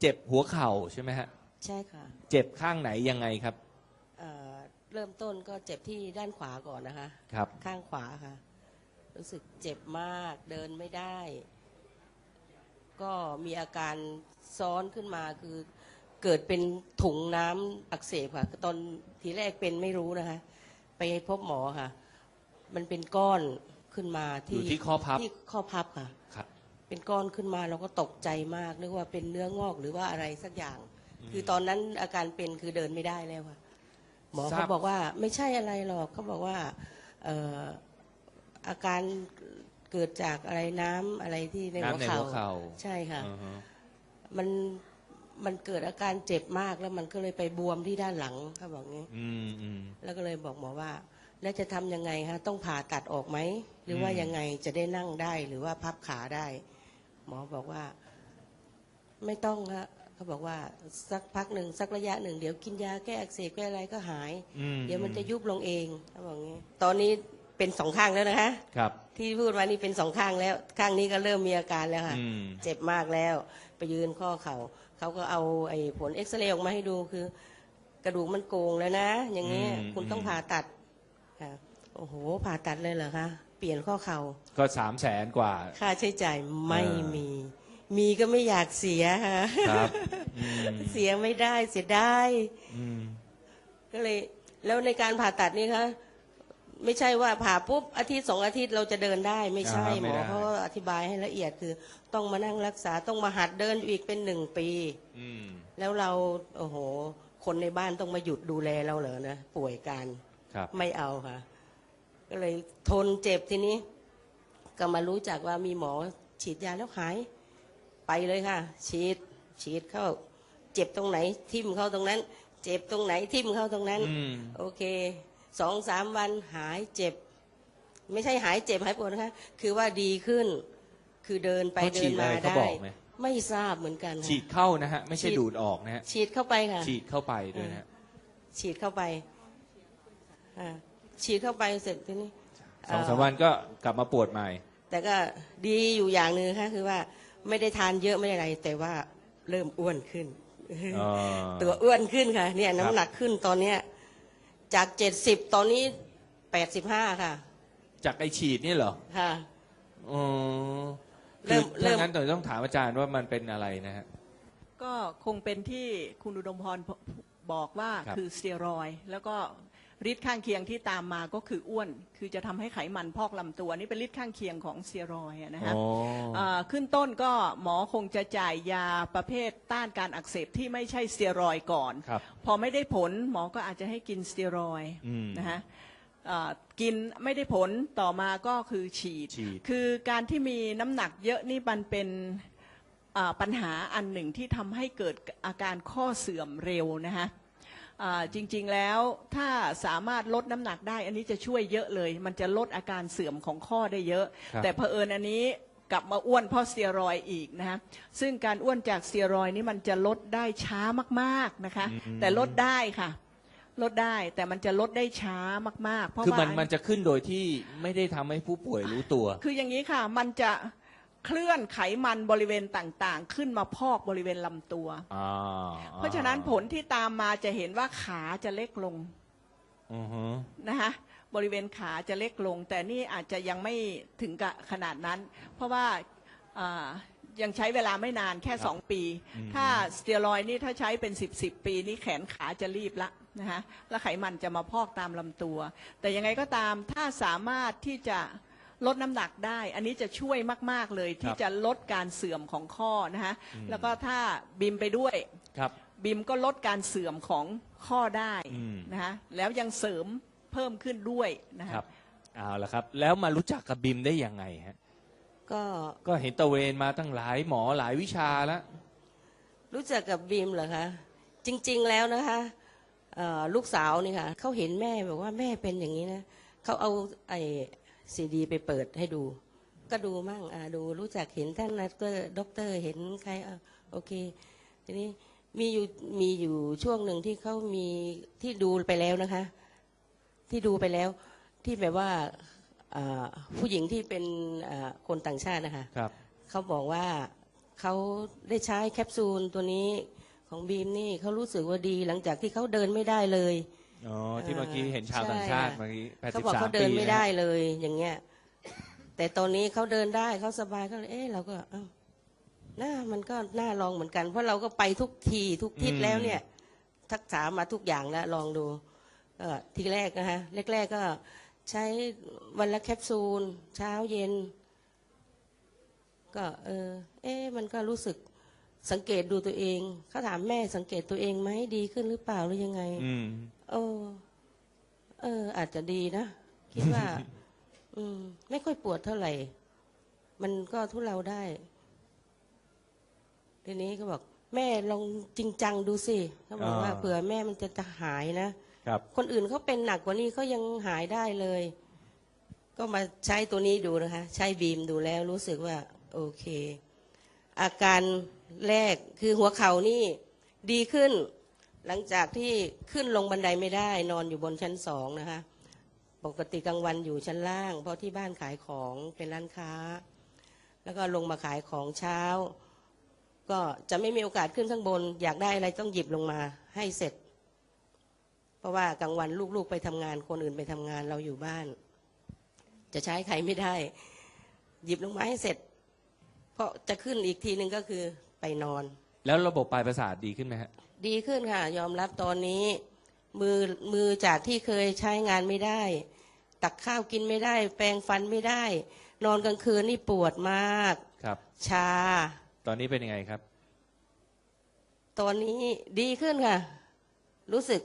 เจ็บหัวเข่าใช่ไหมฮะ ใช่ค่ะเจ็บข้างไหนยังไงครับ เอ่อเริ่มต้นก็เจ็บที่ด้านขวาก่อนนะคะ ครับ ข้างขวาค่ะ รู้สึกเจ็บมากเดินไม่ได้ ก็มีอาการซ้อนขึ้นมาคือเกิดเป็นถุงน้ำอักเสบค่ะตอนทีแรกเป็นไม่รู้นะคะ ไปพบหมอค่ะ มันเป็นก้อนขึ้นมาอที่ยู่ที่ข้อพับ ที่ข้อพับค่ะ ครับ เป็นก้อนขึ้นมาเราก็ตกใจมากนึกว่าเป็นเนื้องอกหรือว่าอะไรสักอย่าง คือตอนนั้นอาการเป็นคือเดินไม่ได้แล้วค่ะหมอทราเขาบบอกว่าไม่ใช่อะไรหรอกเขาบอกว่าเอ่ออาการเกิดจากอะไรน้ำอะไรที่ในหัวน้ำในเข่าหัวเข่าใช่ค่ะอือฮะมันมันเกิดอาการเจ็บมากแล้วมันก็เลยไปบวมที่ด้านหลังเขาบอกงี้อืมอืมแล้วก็เลยบอกหมอว่า แล้วจะทำยังไงคะต้องผ่าตัดออกไหม หรือว่าอืมยังไงจะได้นั่งได้หรือว่าพับขาได้ หมอบอกว่า ไม่ต้องฮะเขาบอกว่าสักพักหนึ่งสักระยะหนึ่งเดี๋ยวกินยาแก้อักเสบแก้อะไรก็หาย อืเดี๋ยวมันจะยุบลงเองเขาบอกงี้ ตอนนี้เป็นสองข้างแล้วนะคะ ครับที่พูดมานี่เป็นสองข้างแล้ว ข้างนี้ก็เริ่มมีอาการแล้วค่ะ อืมเจ็บมากแล้ว ไปยืนข้อเขา่าเขาก็เอาไอ้ผลเอ็กซเรย์ออกมาให้ดูคือ กระดูกมันโกงแล้วนะ อย่างนี้อืม คุณต้องอืมผ่าตัดค่ะ โอ้โห ผ่าตัดเลยเหรอคะ เปลี่ยนข้อเขา่า ก็สามแสนกว่า ค่าใช้จ่ายไม่อ่ามีมี มีก็ไม่อยากเสียค่ะครับอืม เสียไม่ได้เสียได้ อืม ก็เลย แล้วในการผ่าตัดนี่คะไม่ใช่ว่าผ่าปุ๊บอาทิตย์สองอาทิตย์เราจะเดินได้ไม่ใช่อ่าหไม่มอได้ เขาอธิบายให้ละเอียดคือ ต้องมานั่งรักษาต้องมาหัดเดินอีกเป็นหนึ่งปี อืม แล้วเราโอ้โห คนในบ้านต้องมาหยุดดูแลเราเหรอนะป่วยการครับ ไม่เอาค่ะ ก็เลยทนเจ็บทีนี้ ก็มารู้จักว่ามีหมอฉีดยาแล้วหาย ไปเลยค่ะ ฉีด ฉีดเข้า เจ็บตรงไหน ทิ่มเข้าตรงนั้น เจ็บตรงไหนทิ่มเข้าตรงนั้นอืมโอเคสองสามวันหายเจ็บ ไม่ใช่หายเจ็บหายปวดนะคะคือว่าดีขึ้น คือเดินไปเขาเดิฉีนดอะไรมาเขาได้บอกไหมไม่ทราบเหมือนกันค่ะฉีดเข้านะฮะ ไม่ใช่ฉีดดูดออกนะฮะฉีดเข้าไปค่ะ ฉีดเข้าไปด้วยนะฮะฉีดเข้าไปอ่า ฉีดเข้าไปเสร็จทีนี้สองสามวันก็กลับมาปวดใหม่ แต่ก็ดีอยู่อย่างหนึ่งค่ะคือว่าไม่ได้ทานเยอะไม่ได้อะไร แต่ว่าเริ่มอ้วนขึ้นอ๋อตัวอ้วนขึ้นค่ะ เนี่ยครับน้ำหนักขึ้นตอนเนี้ย จากเจ็ดสิบตอนนี้แปดสิบห้าค่ะ จากไอฉีดนี่เหรอ ค่ะอ๋อเริ่คือมเริ่ถ้ามงั้นต้องต้องถามอาจารย์ว่ามันเป็นอะไรนะฮะ ก็คงเป็นที่คุณอุดมพรบอกว่าครับคือสเตียรอยด์แล้วก็ ฤทธิ์ข้างเคียงที่ตามมาก็คืออ้วน คือจะทำให้ไขมันพอกลำตัวนี่เป็นฤทธิ์ข้างเคียงของสเตียรอยด์อะนะฮะอ๋อาขึ้นต้นก็หมอคงจะจ่ายยาประเภทต้านการอักเสบที่ไม่ใช่สเตียรอยด์ก่อน ครับ พอไม่ได้ผลหมอก็อาจจะให้กินสเตียรอยด์อืม นะฮะอ่ากินไม่ได้ผลต่อมาก็คือฉีด ฉีด คือการที่มีน้ำหนักเยอะนี่มันเป็นอ่าปัญหาอันหนึ่งที่ทำให้เกิดอาการข้อเสื่อมเร็วนะฮะ อ่าจริงๆแล้วถ้าสามารถลดน้ำหนักได้ อันนี้จะช่วยเยอะเลย มันจะลดอาการเสื่อมของข้อได้เยอะ ครับ แต่เผอิญอันนี้กลับมาอ้วนเพราะสเตียรอยด์อีกนะฮะซึ่งการอ้วนจากสเตียรอยด์นี่มันจะลดได้ช้ามากๆนะคะ แต่ลดได้ค่ะ ลดได้แต่มันจะลดได้ช้ามากๆ เพราะคือว่า มันมันจะขึ้นโดยที่ไม่ได้ทำให้ผู้ป่วยรู้ตัว คืออย่างนี้ค่ะ มันจะ เคลื่อนไขมันบริเวณต่างๆ ขึ้นมาพอกบริเวณลำตัว อ่าเพราะฉะนั้นผลที่ตามมาจะเห็นว่าขาจะเล็กลงอือฮึนะคะบริเวณขาจะเล็กลง แต่นี่อาจจะยังไม่ถึงกับขนาดนั้น เพราะว่าอ่ายังใช้เวลาไม่นานแค่ 2 ปี ถ้าสเตียรอยด์นี่ถ้าใช้เป็น 10บสปี นี่แขนขาจะรีบละนะคะแล้วไขมันจะมาพอกตามลำตัว แต่ยังไงก็ตามถ้าสามารถที่จะ ลดน้ำหนักได้ อันนี้จะช่วยมาก ๆ เลยที่จะลดการเสื่อมของข้อนะคะแล้วก็ถ้าบิมไปด้วย ครับ บิมก็ลดการเสื่อมของข้อได้อืม นะคะแล้วยังเสริมเพิ่มขึ้นด้วยนะคคะรับเอาละครับ แล้วมารู้จักกับบิมได้ยังไงฮะก็ก็เห็นตะเวนมาตั้งหลายหมอหลายวิชาแล้วรู้จักกับบีมเหรอคะ จริง ๆ แล้วนะคะเอ่อลูกสาวนี่ค่ะเขาเห็นแม่บอกว่าแม่เป็นอย่างนี้นะเขาเอาไอ้ ซีดีไปเปิดให้ดู ก็ดูมั่งอ่าดูรู้จักเห็นท่านนักเตอร์ด็อกเตอร์เห็นใครอะโอเค ทีนี้มีอยู่มีอยู่ช่วงหนึ่งที่เขามีที่ดูไปแล้วนะคะ ที่ดูไปแล้ว ที่แบบว่าอ่าผู้หญิงที่เป็นอ่าคนต่างชาตินะคะครับเขาบอกว่าเขาได้ใช้แคปซูลตัวนี้ของบีมนี่เขารู้สึกว่าดีหลังจากที่เขาเดินไม่ได้เลย อ๋อที่เมื่อกี้เห็นชาวต่างชาติใช่เมื่อกี้แปดเขาสิบบอกสามเขาเดินปีไม่นะได้เลย อย่างเงี้ย แต่ตอนนี้เขาเดินได้เขาสบายก็เลยเอ๊ะเราก็เอ้าน่ามันก็น่าลองเหมือนกัน เพราะเราก็ไปทุกทีทุกทิศแล้วเนี่ย ทักษามาทุกอย่างแล้วลองดูเออทีแรกนะฮะแรกๆก็ใช้วันละแคปซูล เช้าเย็น ก็ เออ เอ๊ะมันก็รู้สึก สังเกตดูตัวเองเขาถามแม่สังเกตตัวเองไหมดีขึ้นหรือเปล่าหรือยังไง อืม เออ เออ อาจจะดีนะ คิดว่า อืม ไม่ค่อยปวดเท่าไหร่ มันก็ทุเลาได้ ทีนี้ก็บอก แม่ลองจริงจังดูสิเขาบอกว่าอ่า เผื่อแม่มันจะจะหายนะ ครับ คนอื่นเขาเป็นหนักกว่านี้เขายังหายได้เลย ก็มาใช้ตัวนี้ดูนะคะ ใช้บีมดูแล้วรู้สึกว่า โอเค อาการ แรกคือหัวเข่านี่ดีขึ้น หลังจากที่ขึ้นลงบันไดไม่ได้ นอนอยู่บนชั้นสองนะคะ ปกติกลางวันอยู่ชั้นล่าง เพราะที่บ้านขายของเป็นร้านค้า แล้วก็ลงมาขายของเช้า ก็จะไม่มีโอกาสขึ้นข้างบน อยากได้อะไรต้องหยิบลงมาให้เสร็จ เพราะว่ากลางวันลูกๆไปทำงานคนอื่นไปทำงานเราอยู่บ้าน จะใช้ใครไม่ได้ หยิบลงมาให้เสร็จ เพราะจะขึ้นอีกทีหนึ่งก็คือ ไปนอน แล้วระบบปลายประสาทดีขึ้นไหมฮะ ดีขึ้นค่ะ ยอมรับตอนนี้ มือมือจากที่เคยใช้งานไม่ได้ ตักข้าวกินไม่ได้ แปรงฟันไม่ได้ นอนกลางคืนนี่ปวดมาก ครับ ชา ตอนนี้เป็นยังไงครับ ตอนนี้ดีขึ้นค่ะ รู้สึก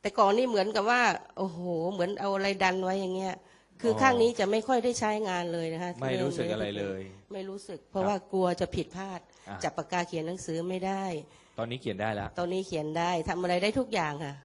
แต่ก่อนนี่เหมือนกับว่า โอ้โห เหมือนเอาอะไรดันไว้อย่างเงี้ย คือออ ข้างนี้จะไม่ค่อยได้ใช้งานเลยนะคะไม่รู้สึกอะไรเลย ไม่รู้สึก เพราะครับว่ากลัวจะผิดพลาดอะ จับปากกาเขียนหนังสือไม่ได้ ตอนนี้เขียนได้แล้ว ตอนนี้เขียนได้ทำอะไรได้ทุกอย่างค่ะ